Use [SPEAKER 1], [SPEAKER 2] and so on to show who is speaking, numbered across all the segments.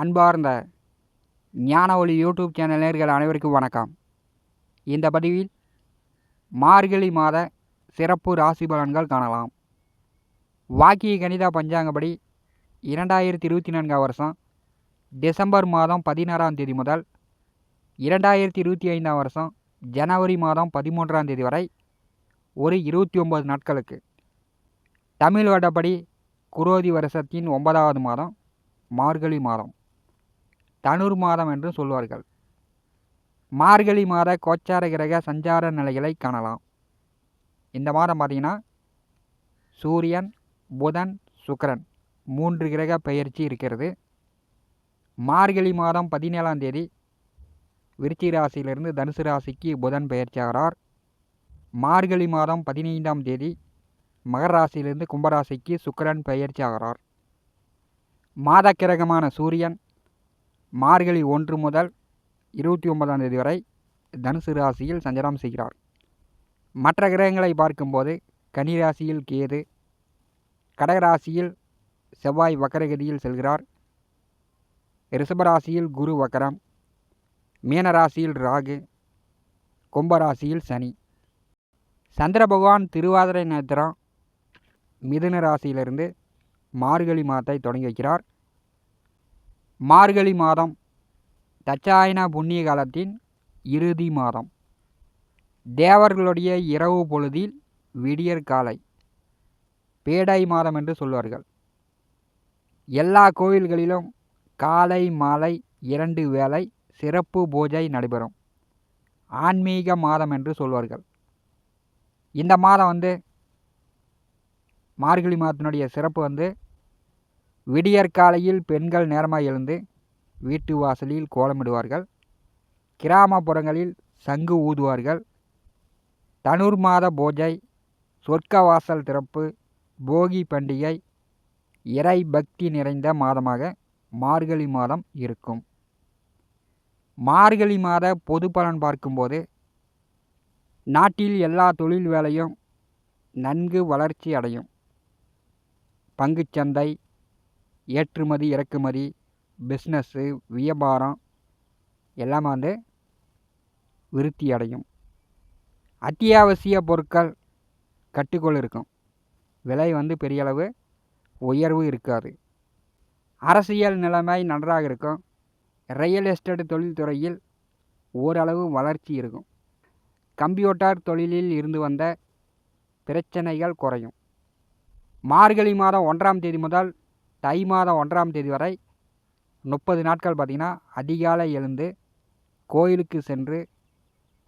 [SPEAKER 1] அன்பார்ந்த ஞான ஒளி யூடியூப் சேனல் நேர்கள் அனைவருக்கும் வணக்கம். இந்த பதிவில் மார்கழி மாத சிறப்பு ராசி பலன்கள் காணலாம். வாக்கிய கணித பஞ்சாங்கப்படி இரண்டாயிரத்தி இருபத்தி நான்காம் வருஷம் டிசம்பர் மாதம் பதினாறாம் தேதி முதல் இரண்டாயிரத்தி இருபத்தி ஐந்தாம் வருஷம் ஜனவரி மாதம் பதிமூன்றாம் தேதி வரை ஒரு இருபத்தி ஒம்பது நாட்களுக்கு. தமிழ் வருடப்படி குரோதி வருஷத்தின் ஒன்பதாவது மாதம் மார்கழி மாதம். தனுர் மாதம் என்று சொல்வார்கள். மார்கழி மாத கோச்சார கிரக சஞ்சார நிலைகளை காணலாம். இந்த மாதம் பார்த்தீங்கன்னா சூரியன் புதன் சுக்கரன் மூன்று கிரக பெயர்ச்சி இருக்கிறது. மார்கழி மாதம் பதினேழாம் தேதி விருச்சி ராசியிலிருந்து தனுசு ராசிக்கு புதன் பெயர்ச்சியாகிறார். மார்கழி மாதம் பதினைந்தாம் தேதி மகர ராசியிலிருந்து கும்பராசிக்கு சுக்கரன் பெயர்ச்சி ஆகிறார் மாதக்கிரகமான சூரியன் மார்கழி ஒன்று முதல் இருபத்தி ஒன்பதாம் தேதி வரை தனுசு ராசியில் சஞ்சாரம் செய்கிறார். மற்ற கிரகங்களை பார்க்கும்போது கன்னி ராசியில் கேது கடகராசியில் செவ்வாய் வக்கரகதியில் செல்கிறார். ரிஷபராசியில் குரு வக்கரம் மீனராசியில் ராகு கும்பராசியில் சனி. சந்திர பகவான் திருவாதிரை நட்சத்திரம் மிதுன ராசியிலிருந்து மார்கழி மாதத்தை தொடங்கி வைக்கிறார். மார்கழி மாதம் தச்சாயன புண்ணிய காலத்தின் இறுதி மாதம். தேவர்களுடைய இரவு பொழுதில் விடியற் காலை பேடை மாதம் என்று சொல்வார்கள். எல்லா கோயில்களிலும் காலை மாலை இரண்டு வேளை சிறப்பு பூஜை நடைபெறும். ஆன்மீக மாதம் என்று சொல்வார்கள். இந்த மாதம் வந்து மார்கழி மாதத்தினுடைய சிறப்பு வந்து விடியற்காலையில் பெண்கள் நேரமாக எழுந்து வீட்டு வாசலில் கோலமிடுவார்கள். கிராமப்புறங்களில் சங்கு ஊதுவார்கள். தனுர் மாத பூஜை சொர்க்க வாசல் திறப்பு போகி பண்டிகை இறை பக்தி நிறைந்த மாதமாக மார்கழி மாதம் இருக்கும். மார்கழி மாத பொது பலன் பார்க்கும்போது நாட்டில் எல்லா தொழில் வேலையும் நன்கு வளர்ச்சி அடையும். பங்குச்சந்தை ஏற்றுமதி இறக்குமதி பிஸ்னஸ்ஸு வியாபாரம் எல்லாமே வந்து விருத்தி அடையும். அத்தியாவசிய பொருட்கள் கட்டுக்குள் இருக்கும். விலை வந்து பெரிய அளவு உயர்வு இருக்காது. அரசியல் நிலைமை நன்றாக இருக்கும். ரியல் எஸ்டேட் தொழில்துறையில் ஓரளவு வளர்ச்சி இருக்கும். கம்ப்யூட்டர் தொழிலில் இருந்து வந்த பிரச்சனைகள் குறையும். மார்கழி மாதம் ஒன்றாம் தேதி முதல் தை மாதம் ஒன்றாம் தேதி வரை முப்பது நாட்கள் பார்த்திங்கன்னா அதிகாலை எழுந்து கோயிலுக்கு சென்று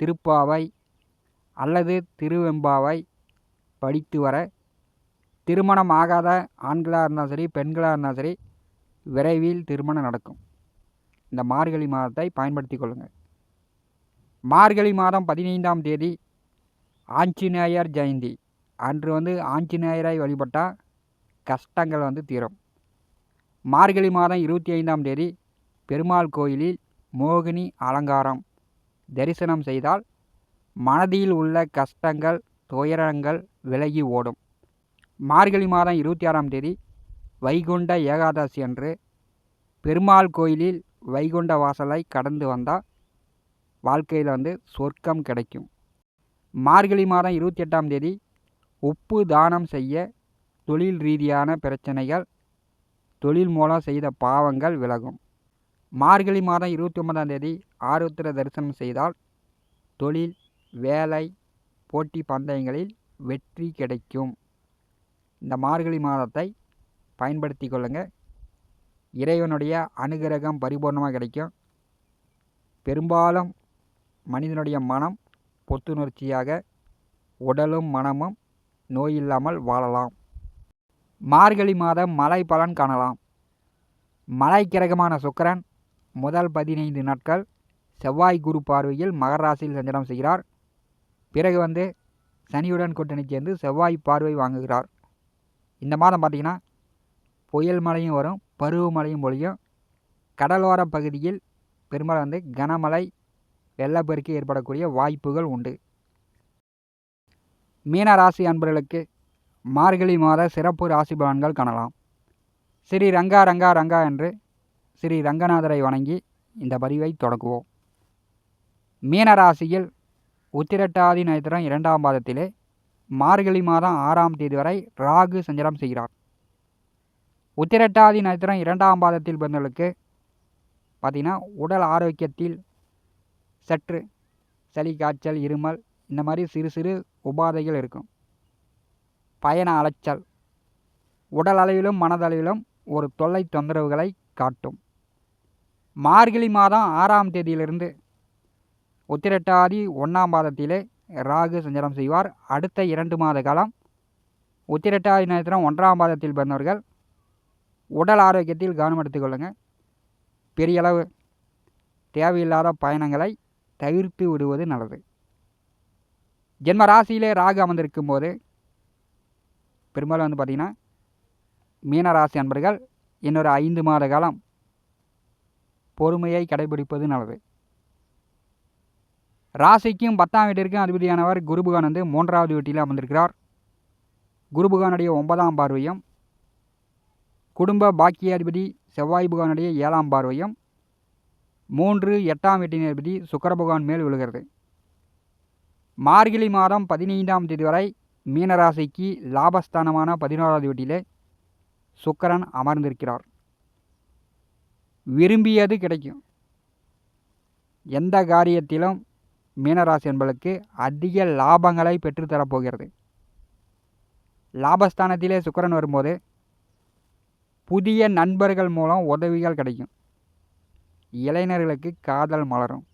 [SPEAKER 1] திருப்பாவை அல்லது திருவெம்பாவை படித்து வர திருமணம் ஆகாத ஆண்களாக இருந்தாலும் சரி பெண்களாக இருந்தாலும் சரி விரைவில் திருமணம் நடக்கும். இந்த மார்கழி மாதத்தை பயன்படுத்தி கொள்ளுங்கள். மார்கழி மாதம் பதினைந்தாம் தேதி ஆஞ்சநேயர் ஜெயந்தி. அன்று வந்து ஆஞ்சநேயரை வழிபட்டால் கஷ்டங்கள் வந்து தீரும். மார்கழி மாதம் இருபத்தி ஐந்தாம் தேதி பெருமாள் கோயிலில் மோகினி அலங்காரம். தரிசனம் செய்தால் மனதில் உள்ள கஷ்டங்கள் துயரங்கள் விலகி ஓடும். மார்கழி மாதம் இருபத்தி ஆறாம் தேதி வைகுண்ட ஏகாதசி அன்று பெருமாள் கோயிலில் வைகுண்ட வாசலை கடந்து வந்தால் வாழ்க்கையில் வந்து சொர்க்கம் கிடைக்கும். மார்கழி மாதம் இருபத்தி எட்டாம் தேதி உப்பு தானம் செய்ய தொழில் ரீதியான பிரச்சனைகள் தொழில் மூலம் செய்த பாவங்கள் விலகும். மார்கழி மாதம் இருபத்தி ஒன்பதாம் தேதி ஆருத்திர தரிசனம் செய்தால் தொழில் வேலை போட்டி பந்தயங்களில் வெற்றி கிடைக்கும். இந்த மார்கழி மாதத்தை பயன்படுத்தி கொள்ளுங்கள் இறைவனுடைய அனுகிரகம் பரிபூர்ணமாக கிடைக்கும். பெரும்பாலும் மனிதனுடைய மனம் புத்துணர்ச்சியாக உடலும் மனமும் நோய் இல்லாமல் வாழலாம். மார்கழி மாதம் மலை பலன் காணலாம். மலை கிரகமான சுக்கரன் முதல் பதினைந்து நாட்கள் செவ்வாய் குரு பார்வையில் மகர ராசியில் சஞ்சலம் செய்கிறார். பிறகு வந்து சனியுடன் கூட்டணி சேர்ந்து செவ்வாய் பார்வை வாங்குகிறார். இந்த மாதம் பார்த்திங்கன்னா புயல் மழையும் வரும் பருவமழையும் பொழியும். கடலோர பகுதியில் பெரும்பாலும் வந்து கனமழை வெள்ளப்பெருக்கு ஏற்படக்கூடிய வாய்ப்புகள் உண்டு. மீன ராசி அன்பர்களுக்கு மார்கழி மாத சிறப்பு ராசி பலன்கள் காணலாம். ஸ்ரீ ரங்கா ரங்கா ரங்கா என்று ஸ்ரீ ரங்கநாதரை வணங்கி இந்த பதிவை தொடங்குவோம். மீனராசியில் உத்திரட்டாதி நட்சத்திரம் இரண்டாம் பாதத்திலே மார்கழி மாதம் ஆறாம் தேதி வரை ராகு சஞ்சரம் செய்கிறார். உத்திரட்டாதி நட்சத்திரம் இரண்டாம் பாதத்தில் பிறந்தவர்களுக்கு பார்த்திங்கன்னா உடல் ஆரோக்கியத்தில் சற்று சளி காய்ச்சல் இருமல் இந்த மாதிரி சிறு சிறு உபாதைகள் இருக்கும். பயண அலைச்சல். உடல் அளவிலும் மனதளவிலும் ஒரு தொல்லை தொந்தரவுகளை காட்டும். மார்கழி மாதம் ஆறாம் தேதியிலிருந்து உத்திரட்டாதி ஒன்றாம் பாதத்திலே ராகு சஞ்சாரம் செய்வார். அடுத்த இரண்டு மாத காலம் உத்திரட்டாதி நட்சத்திரம் ஒன்றாம் பாதத்தில் பிறந்தவர்கள். உடல் ஆரோக்கியத்தில் கவனம் எடுத்துக்கொள்ளுங்கள் பெரிய அளவு தேவையில்லாத பயணங்களை தவிர்த்து விடுவது நல்லது. ஜென்ம ராசியிலே ராகு அமர்ந்திருக்கும் போது பெரும்பாலும் வந்து பார்த்திங்கன்னா மீனராசி அன்பர்கள் இன்னொரு ஐந்து மாத காலம் பொறுமையை கடைபிடிப்பது நல்லது. ராசிக்கும் பத்தாம் வீட்டிற்கும் அதிபதியானவர் குருபுகான் வந்து மூன்றாவது வீட்டில் அமர்ந்திருக்கிறார். குருபுகானுடைய ஒன்பதாம் பார்வையும் குடும்ப பாக்கியாதிபதி செவ்வாய் புகானுடைய ஏழாம் பார்வையும் மூன்று எட்டாம் வீட்டின் அதிபதி சுக்கரபுகான் மேல் விழுகிறது. மார்கழி மாதம் பதினைந்தாம் தேதி வரை மீனராசிக்கு லாபஸ்தானமான பதினோராவது வீட்டிலே சுக்கரன் அமர்ந்திருக்கிறார். விரும்பியது கிடைக்கும். எந்த காரியத்திலும் மீனராசி என்பளுக்கு அதிக லாபங்களை பெற்றுத்தரப்போகிறது லாபஸ்தானத்திலே சுக்கரன் வரும்போது புதிய நண்பர்கள் மூலம் உதவிகள் கிடைக்கும். இளைஞர்களுக்கு காதல் மலரும்.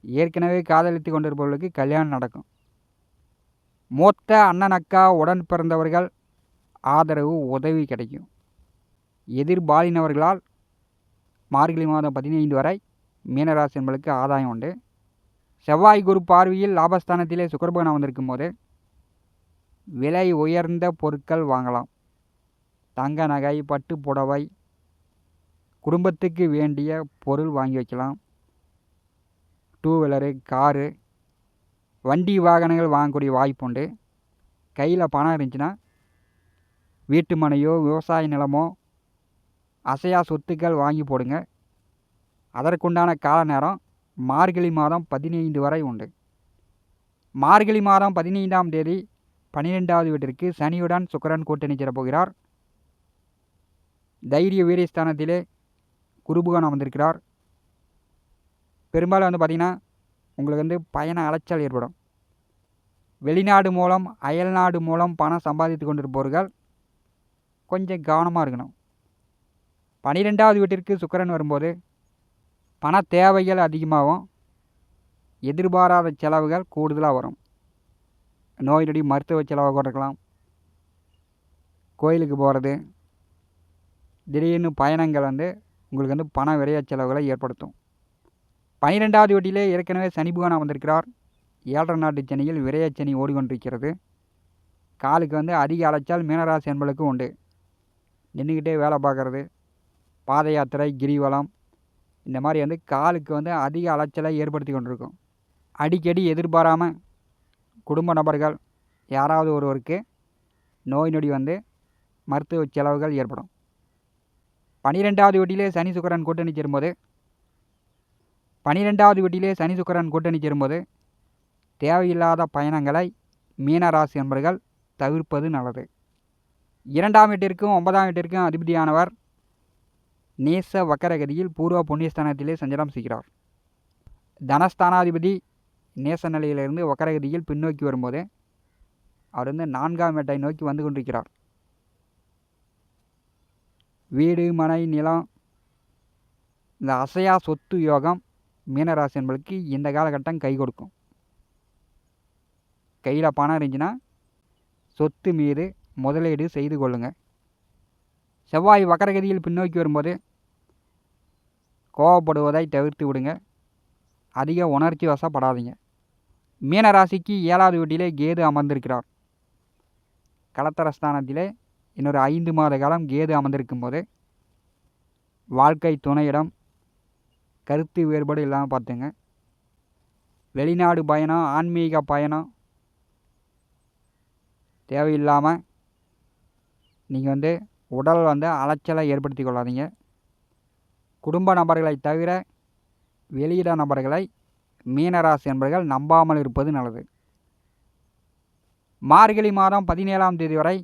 [SPEAKER 1] ஏற்கனவே காதலித்து கொண்டிருப்பவர்களுக்கு கல்யாணம் நடக்கும். மொத்த அண்ணன் அக்கா உடன் பிறந்தவர்கள் ஆதரவு உதவி கிடைக்கும். எதிர்பாலினவர்களால் மார்கழி மாதம் பதினைந்து வரை மீனராசி என்பளுக்கு ஆதாயம் உண்டு. செவ்வாய் குரு பார்வையில் லாபஸ்தானத்திலே சுக்கரபகன் வந்திருக்கும் போது விலை உயர்ந்த பொருட்கள் வாங்கலாம். தங்க நகை பட்டு புடவை குடும்பத்துக்கு வேண்டிய பொருள் வாங்கி வைக்கலாம். டூ வீலரு காரு வண்டி வாகனங்கள் வாங்கக்கூடிய வாய்ப்பு உண்டு. கையில் பணம் இருந்துச்சுன்னா வீட்டு மனையோ விவசாய நிலமோ அசையா சொத்துக்கள் வாங்கி போடுங்க. அதற்குண்டான கால நேரம் மார்கழி மாதம் பதினைந்து வரை உண்டு. மார்கழி மாதம் பதினைந்தாம் தேதி பன்னிரெண்டாவது வீட்டிற்கு சனியுடன் சுக்கரன் கூட்டணி சேரப்போகிறார் தைரிய வீரியஸ்தானத்திலே குருபுகான் அமர்ந்திருக்கிறார். பெரும்பாலும் வந்து பார்த்திங்கன்னா உங்களுக்கு வந்து பயண அலைச்சல் ஏற்படும். வெளிநாடு மூலம் அயல்நாடு மூலம் பணம் சம்பாதித்து கொண்டிருப்பவர்கள் கொஞ்சம் கவனமாக இருக்கணும். பனிரெண்டாவது வீட்டிற்கு சுக்கரன் வரும்போது பண தேவைகள் அதிகமாகும். எதிர்பாராத செலவுகள் கூடுதலாக வரும். நோய் நொடி மருத்துவ செலவை கொடுக்கலாம் கோயிலுக்கு போகிறது திடீர்னு பயணங்கள் வந்து உங்களுக்கு வந்து பண விரைய செலவுகளை ஏற்படுத்தும். பனிரெண்டாவது வீட்டிலே ஏற்கனவே சனி புகானா வந்திருக்கிறார். ஏழரை நாட்டு சனியில் விரையச்சனி ஓடிக்கொண்டிருக்கிறது. காலுக்கு வந்து அதிக அலைச்சால் மீனராசி என்பளுக்கு உண்டு. நின்றுக்கிட்டே வேலை பார்க்குறது. பாத யாத்திரை கிரிவலம் இந்த மாதிரி வந்து காலுக்கு வந்து அதிக அலைச்சலை ஏற்படுத்தி கொண்டிருக்கும். அடிக்கடி எதிர்பாராமல் குடும்ப நபர்கள் யாராவது ஒருவருக்கு நோய் நொடி வந்து மருத்துவ செலவுகள் ஏற்படும். பனிரெண்டாவது வீட்டிலே சனி சுக்கரன் கூட்டணி சேரும்போது பனிரெண்டாவது வீட்டிலே சனி சுக்கரன் கூட்டணி சேரும்போது தேவையில்லாத பயணங்களை மீனராசி என்பர்கள் தவிர்ப்பது நல்லது. இரண்டாம் வீட்டிற்கும் ஒன்பதாம் வீட்டிற்கும் அதிபதியானவர் நேச வக்கரகதியில் பூர்வ புண்ணியஸ்தானத்திலே சஞ்சலம் செய்கிறார். தனஸ்தானாதிபதி நேச நிலையிலிருந்து வக்கரகதியில் பின்னோக்கி வரும்போது அவர் வந்து நான்காம் வீட்டை நோக்கி வந்து கொண்டிருக்கிறார். வீடு மனை நிலம் இந்த அசையா சொத்து யோகம் மீனராசி என்பதற்கு இந்த காலகட்டம் கை கொடுக்கும். கையில் பணம் இருந்துச்சுன்னா சொத்து மீது முதலீடு செய்து கொள்ளுங்கள் செவ்வாய் வக்கரகதியில் பின்னோக்கி வரும்போது கோவப்படுவதை தவிர்த்து விடுங்க. அதிக உணர்ச்சி வசப்படாதீங்க. மீனராசிக்கு ஏழாவது வீட்டிலே கேது அமர்ந்திருக்கிறார். கலத்தரஸ்தானத்திலே இன்னொரு ஐந்து மாத காலம் கேது அமர்ந்திருக்கும் போது வாழ்க்கை துணையிடம் கருத்து வேறுபாடு இல்லாமல் பார்த்துங்க வெளிநாடு பயணம் ஆன்மீக பயணம் தேவையில்லாமல் நீங்கள் வந்து உடல் வந்து அலைச்சலை ஏற்படுத்தி கொள்ளாதீங்க. குடும்ப நபர்களை தவிர வெளியிட நபர்களை மீனராசி என்பர்கள் நம்பாமல் இருப்பது நல்லது. மார்கழி மாதம் பதினேழாம் தேதி வரை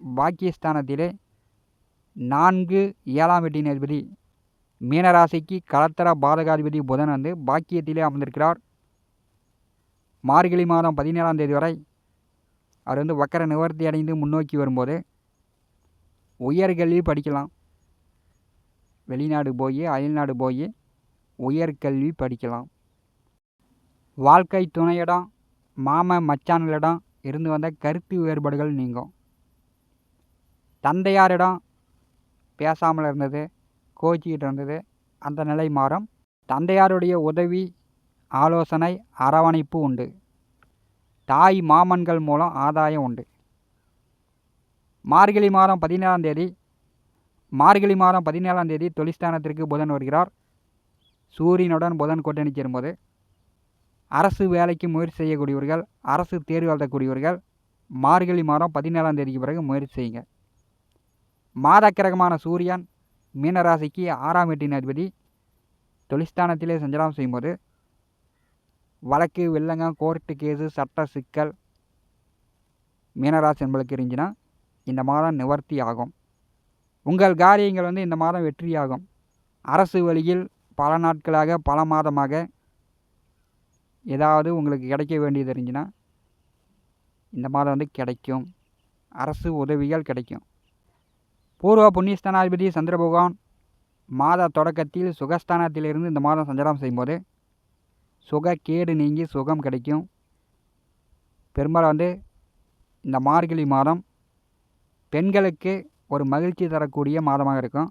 [SPEAKER 1] பாக்கியஸ்தானத்திலே நான்கு ஏழாம் வீட்டின் அதிபதி மீனராசிக்கு கலத்தர பாதகாதிபதி புதன் வந்து பாக்கியத்திலே அமர்ந்திருக்கிறார். மார்கழி மாதம் பதினேழாம் தேதி வரை அவர் வந்து வக்கர நிவர்த்தி அடைந்து முன்னோக்கி வரும்போது உயர்கல்வி படிக்கலாம். வெளிநாடு போய் அயல்நாடு போய் உயர்கல்வி படிக்கலாம். வாழ்க்கை துணையிடம் மாம மச்சான்களிடம் இருந்து வந்த கருத்து வேறுபாடுகள் நீங்கும். தந்தையாரிடம் பேசாமல் இருந்தது கோச்சிக்கிட்டு இருந்தது அந்த நிலை மாறும். தந்தையாருடைய உதவி ஆலோசனை அரவணைப்பு உண்டு. தாய் மாமன்கள் மூலம் ஆதாயம் உண்டு. மார்கழி மாதம் பதினேழாம் தேதி மார்கழி மாதம் பதினேழாம் தேதி தொழிற்ஸ்தானத்திற்கு புதன் வருகிறார். சூரியனுடன் புதன் கூட்டணி சேரும்போது அரசு வேலைக்கு முயற்சி செய்யக்கூடியவர்கள் அரசு தேர்வு எழுதக்கூடியவர்கள் மார்கழி மாதம் பதினேழாம் தேதிக்கு பிறகு முயற்சி செய்யுங்க. மாதக்கிரகமான சூரியன் மீனராசிக்கு ஆறாம் வீட்டின் அதிபதி தொழிற்ஸ்தானத்திலே சஞ்சலம் செய்யும்போது வழக்கு வில்லங்கம் கோர்ட்டு கேஸு சட்ட சிக்கல் மீனராசி என்பளுக்கு இருந்துச்சுன்னா இந்த மாதம் நிவர்த்தி ஆகும். உங்கள் காரியங்கள் வந்து இந்த மாதம் வெற்றியாகும். அரசு வழியில் பல நாட்களாக பல மாதமாக ஏதாவது உங்களுக்கு கிடைக்க வேண்டியது இருந்துச்சுன்னா இந்த மாதம் வந்து கிடைக்கும். அரசு உதவிகள் கிடைக்கும். பூர்வ புண்ணியஸ்தானாதிபதி சந்திரபகவான் மாத தொடக்கத்தில் சுகஸ்தானத்திலிருந்து இந்த மாதம் சஞ்சாரம் செய்யும்போது சுகக்கேடு நீங்கி சுகம் கிடைக்கும். பெரும்பாலும் வந்து இந்த மார்கழி மாதம் பெண்களுக்கு ஒரு மகிழ்ச்சி தரக்கூடிய மாதமாக இருக்கும்.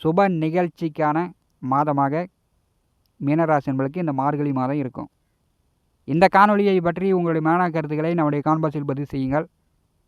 [SPEAKER 1] சுப நிகழ்ச்சிக்கான மாதமாக மீனராசி என்பதற்கு இந்த மார்கழி மாதம் இருக்கும். இந்த காணொலியை பற்றி உங்களுடைய மேன கருத்துக்களை நம்முடைய கான்பாஸில் பதிவு செய்யுங்கள்.